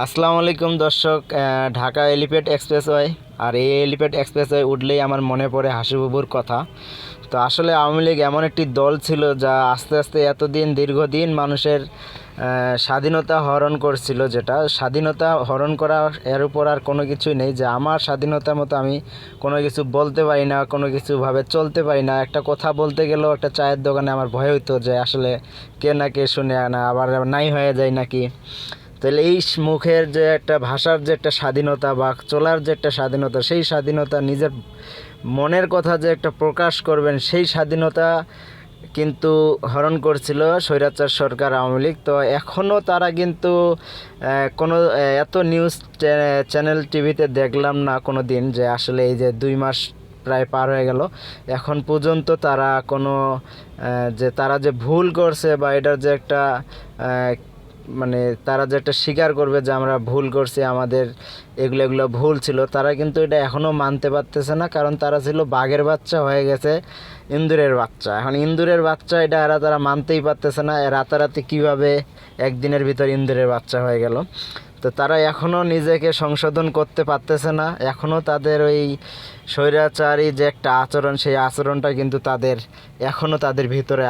আসসালামু আলাইকুম দর্শক ঢাকা এলিফেন্ট এক্সপ্রেসওয়ে। আর এই এলিফেন্ট এক্সপ্রেসওয়ে উঠলেই আমার মনে পড়ে হাসিবুবুর কথা। তো আসলে আওয়ামী লীগ এমন একটি দল ছিল যা আস্তে আস্তে এতদিন, দীর্ঘদিন মানুষের স্বাধীনতা হরণ করছিল যেটা। স্বাধীনতা হরণ করা এর উপর আর কোনো কিছুই নেই যে আমার স্বাধীনতার মতো আমি কোনো কিছু বলতে পারি না, কোনো কিছুভাবে চলতে পারি না। একটা কথা বলতে গেলেও একটা চায়ের দোকানে আমার ভয় হইতো যে আসলে কে না কে শুনে না আবার নাই হয়ে যায় নাকি। তাহলে এই মুখের যে একটা ভাষার যে একটা স্বাধীনতা বা চলার যে একটা স্বাধীনতা, সেই স্বাধীনতা নিজের মনের কথা যে একটা প্রকাশ করবেন, সেই স্বাধীনতা কিন্তু হরণ করছিল স্বৈরাচার সরকার আওয়ামী লীগ। তো এখনও তারা কিন্তু কোনো এত নিউজ চ্যানেল টিভিতে দেখলাম না কোনো দিন যে আসলে এই যে দুই মাস প্রায় পার হয়ে গেল। এখন পর্যন্ত তারা কোনো যে তারা যে ভুল করছে বা এটার যে একটা মানে তারা যে একটা স্বীকার করবে যে আমরা ভুল করছি, আমাদের এগুলো এগুলো ভুল ছিল, তারা কিন্তু এটা এখনও মানতে পারতেছে না, কারণ তারা ছিল বাঘের বাচ্চা হয়ে গেছে, ইন্দুরের বাচ্চা। এখন ইন্দুরের বাচ্চা এটা এরা তারা মানতেই পারতেছে না রাতারাতি কীভাবে একদিনের ভিতর ইন্দুরের বাচ্চা হয়ে গেল। তো তারা এখনও নিজেকে সংশোধন করতে পারতেছে না এখনও তাদের ওই স্বৈরাচারী যে একটা আচরণ, সেই আচরণটা কিন্তু তাদের এখনও তাদের ভিতরে